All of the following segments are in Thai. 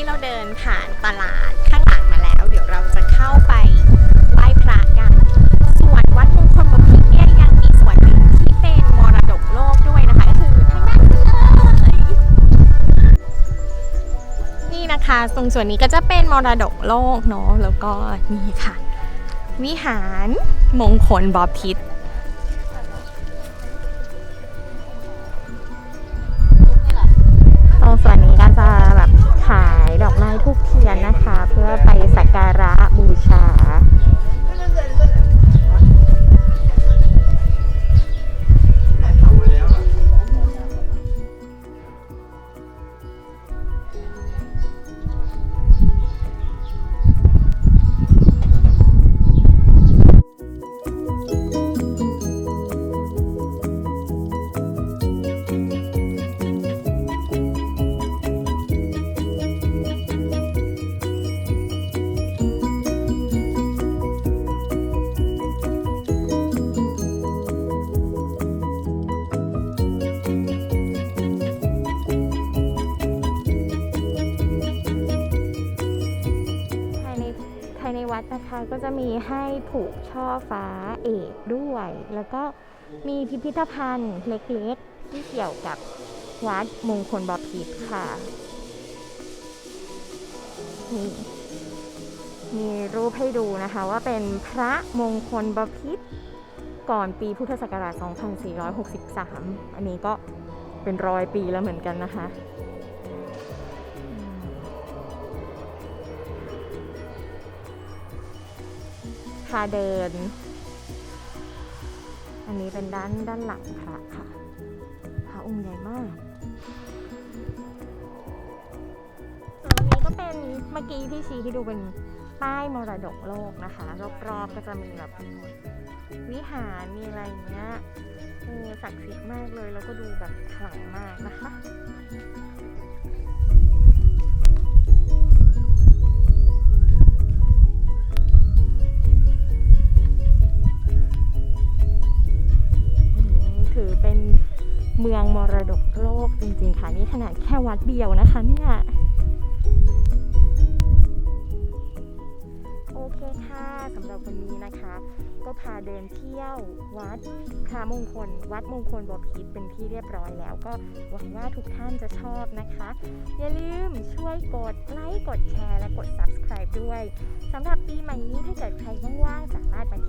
กี้เราเดินผ่านตลาดข้างหลังมาแล้ว เดี๋ยวเราจะเข้าไปไหว้พระกันส่วนวัดมงคลบพิตรเนี่ยยังมีส่วนหนึ่งที่เป็นมรดกโลกด้วยนะคะก็คือทางด้านนี้เลยนี่นะคะตรงส่วนนี้ก็จะเป็นมรดกโลกเนาะแล้วก็นี่ค่ะ วิหารมงคลบพิตร นะคะเพื่อไป วัดนะคะก็จะมีให้ผูกช่อฟ้าเอกด้วย แล้วก็มีพิพิธภัณฑ์เล็กๆ ที่เกี่ยวกับวัดมงคลบพิตรค่ะนี่มีรูปให้ดูนะคะว่าเป็นพระมงคลบพิตรก่อนปีพุทธศักราช 2463 อันนี้ก็เป็นร้อยปีแล้วเหมือนกันนะคะ พาเดิน อันนี้เป็นด้านด้านหลังพระค่ะพระองค์ใหญ่มากอันนี้ก็เป็นเมื่อกี้ที่ชี้ที่ดูเป็นป้ายมรดกโลกนะคะ รอบๆก็จะมีแบบวิหารมีอะไรอย่างเงี้ยเออศักดิ์สิทธิ์มากเลยแล้วก็ดูแบบขลังมากนะคะ เมืองมรดกโลกจริงๆค่ะนี่ขนาดแค่วัดเดียวนะคะเนี่ยโอเคค่ะสำหรับวันนี้นะคะ ก็พาเดินเที่ยววัดพระมงคล วัดมงคลบพิตรเป็นที่เรียบร้อยแล้วก็หวังว่าทุกท่านจะชอบนะคะ อย่าลืมช่วยกดไลค์กดแชร์และกด subscribe ด้วยสำหรับปีใหม่นี้ถ้าเกิดใครว่างๆสามารถมา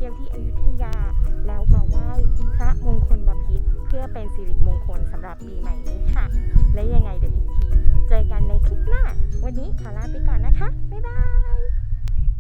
เป็นสิริมงคลสำหรับปีใหม่นี้ค่ะ และยังไงเดี๋ยวอีกที เจอกันในคลิปหน้า วันนี้ขอลาไปก่อนนะคะ บ๊ายบาย